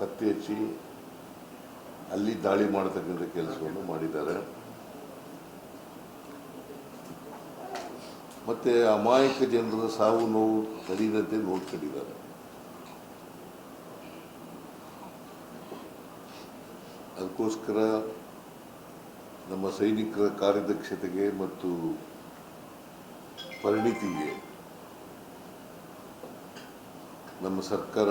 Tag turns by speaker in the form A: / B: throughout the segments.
A: ಪತ್ತೆ ಹಚ್ಚಿ ಅಲ್ಲಿ ದಾಳಿ ಮಾಡತಕ್ಕಂಥ ಕೆಲಸವನ್ನು ಮಾಡಿದ್ದಾರೆ. ಮತ್ತೆ ಅಮಾಯಕ ಜನರ ಸಾವು ನೋವು ತಡೀದಂತೆ ನೋಡ್ಕೊಂಡಿದ್ದಾರೆ. ಅದಕ್ಕೋಸ್ಕರ ನಮ್ಮ ಸೈನಿಕರ ಕಾರ್ಯದಕ್ಷತೆಗೆ ಮತ್ತು ಪರಿಣಿತಿಗೆ ನಮ್ಮ ಸರ್ಕಾರ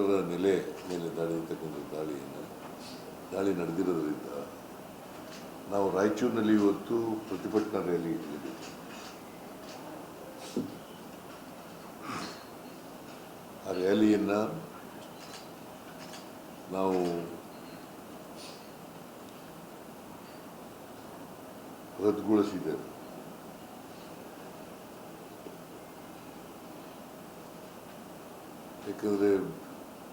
A: ಉಗ್ರರ ನೆಲೆ ಮೇಲೆ ನಡೆದಿರ್ತಕ್ಕಂಥ ದಾಳಿಯನ್ನು ದಾಳಿ ನಡೆದಿರೋದ್ರಿಂದ ನಾವು ರಾಯಚೂರಿನಲ್ಲಿ ಇವತ್ತು ಪ್ರತಿಭಟನಾ ರ್ಯಾಲಿ ಇಟ್ಟಿದ್ದೀವಿ. ಆ ರ್ಯಾಲಿಯನ್ನು ನಾವು ರದ್ದುಗೊಳಿಸಿದ್ದೇವೆ. ಯಾಕಂದರೆ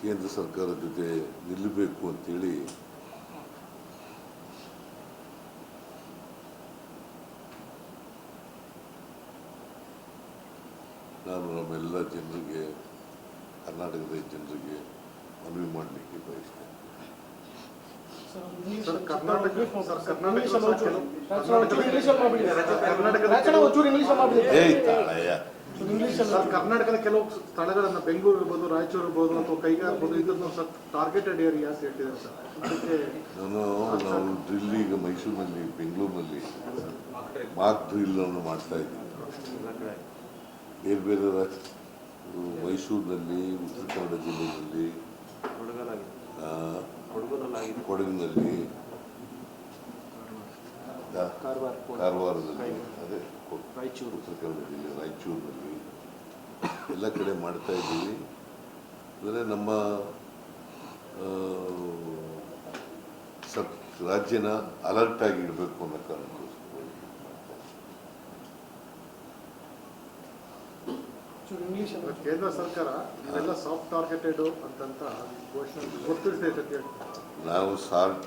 A: ಕೇಂದ್ರ ಸರ್ಕಾರದ ಜೊತೆ ನಿಲ್ಲಬೇಕು ಅಂತೇಳಿ ನಾನು ನಮ್ಮೆಲ್ಲ ಜನರಿಗೆ ಕರ್ನಾಟಕದ ಜನರಿಗೆ ಮನವಿ ಮಾಡಲಿಕ್ಕೆ ಬಯಸ್ತೇನೆ.
B: ಸರ್ ಕರ್ನಾಟಕ ಸರ್ ಕರ್ನಾಟಕದ ಕೆಲವು ಸ್ಥಳಗಳನ್ನು ಬೆಂಗಳೂರು ಇರ್ಬೋದು ರಾಯಚೂರು ಇರ್ಬೋದು ಅಥವಾ ಕೈಗಾರ ಇರ್ಬೋದು ಇದನ್ನು ಸರ್ ಟಾರ್ಗೆಟೆಡ್ ಏರಿಯಾ ಹೇಳ್ತಿದ್ದಾರೆ ಸರ್. ಅದಕ್ಕೆ
A: ನಾನು ನಾವು ಡ್ರಿಲ್ ಈಗ ಮೈಸೂರಿನಲ್ಲಿ ಬೆಂಗಳೂರಿನಲ್ಲಿ ಮಾಕ್ ಡ್ರಿಲ್ ಅನ್ನು ಮಾಡ್ತಾ ಇದ್ದೀವಿ. ಬೇರೆ ಬೇರೆ ಮೈಸೂರಿನಲ್ಲಿ ಉತ್ತರ ಕನ್ನಡ ಜಿಲ್ಲೆಯಲ್ಲಿ ಆ, ಕೊಡಗಿನಲ್ಲಿ ಕಾರವಾರದಲ್ಲಿ.
C: ರಾಯಚೂರು
A: ಪ್ರಕರಣದಲ್ಲಿ ರಾಯಚೂರಿನಲ್ಲಿ ಎಲ್ಲ ಕಡೆ ಮಾಡ್ತಾ ಇದ್ದೀವಿ. ಅಂದರೆ ನಮ್ಮ ಸರ್ ರಾಜ್ಯನ ಅಲರ್ಟ್ ಆಗಿ ಇಡಬೇಕು ಅನ್ನೋ ಕಾರಣಕ್ಕೋಸ್ಕರ.
B: ಕೇಂದ್ರ ಸರ್ಕಾರ ಇದೆಲ್ಲ ಸಾಫ್ಟ್ ಟಾರ್ಗೆಟೆಡ್ ಅಂತಂತ ಘೋಷಣೆ ಗೊತ್ತಿರ್ತೈತೆ
A: ನಾವು soft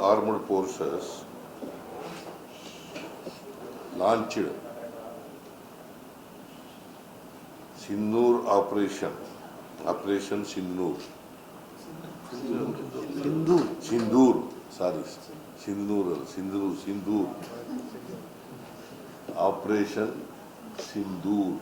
A: Armed Forces launched Sinnoor Operation, Operation Sinnoor. Sindoor, sorry, Sindoor, Sindoor, Sindoor. Operation Sindoor.